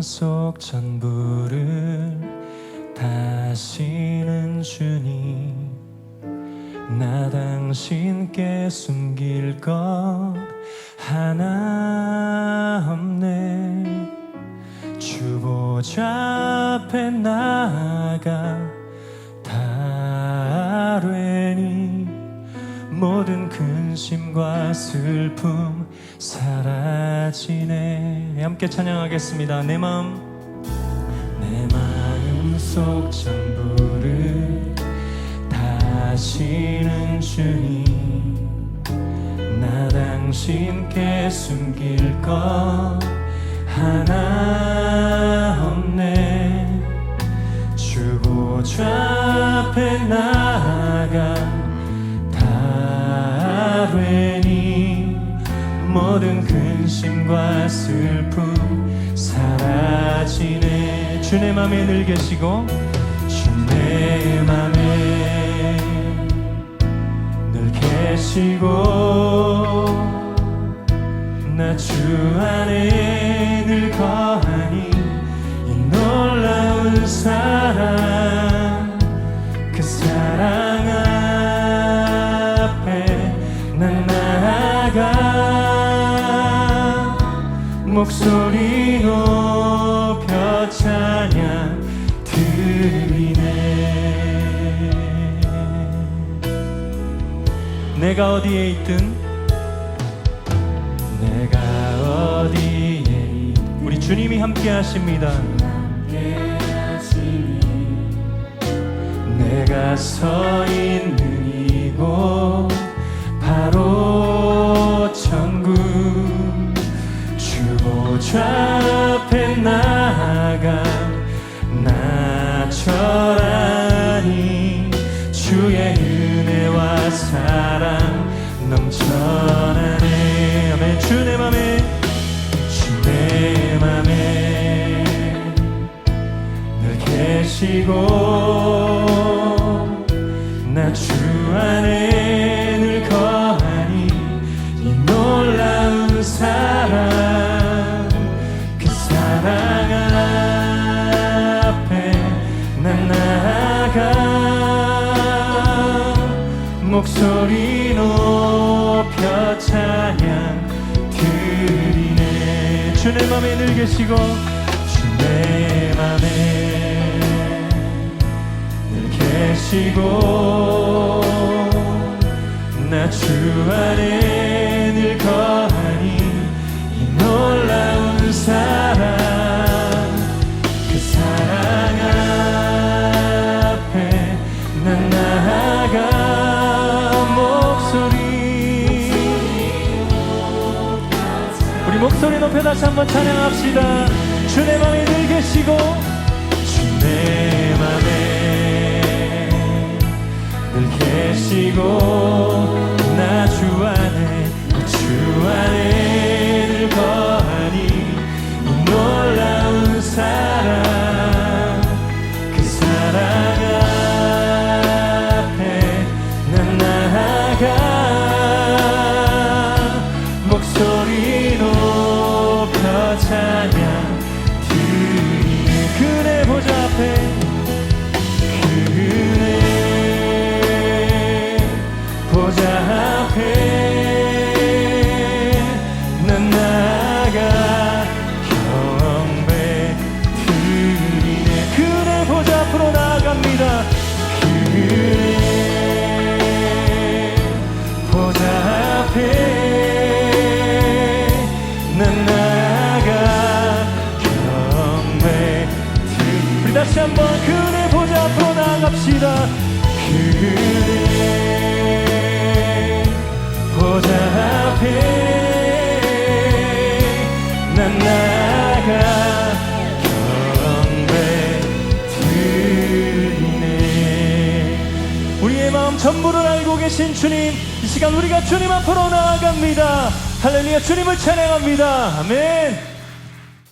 속 전부를 다시는 주님 나 당신께 숨길 것 하나 없네. 주보좌 앞에 나아가 모든 근심과 슬픔 사라지네. 함께 찬양하겠습니다. 내 마음 내 마음 속 전부를 다시는 주님 나 당신께 숨길 것 하나 없네. 주보좌 앞에 나 슬픔 사라지네. 주내 맘에 늘 계시고 주내 맘에 늘 계시고 나 주 안에 목소리 높여 찬양 드리네. 내가 어디에 있든 내가 어디에 있든. 우리 주님이 함께 하십니다. 내가 서 있는 앞에 나아가 나처라니 주의 은혜와 사랑 넘쳐나네. 아멘. 주내 맘에 주내 맘에 늘 계시고 목소리 높여 찬양 드리네. 주내 맘에 늘 계시고 주내 맘에 늘 계시고 나 주 안에 우리 목소리 높여 다시 한번 찬양합시다. 주내 맘에 늘 계시고 주내 맘에 늘 계시고 나주안 다시 한번 그대 보좌 앞으로 나아갑시다. 그대 보좌 앞에 난 나아가 경배 드리네. 우리의 마음 전부를 알고 계신 주님 이 시간 우리가 주님 앞으로 나아갑니다. 할렐루야 주님을 찬양합니다. 아멘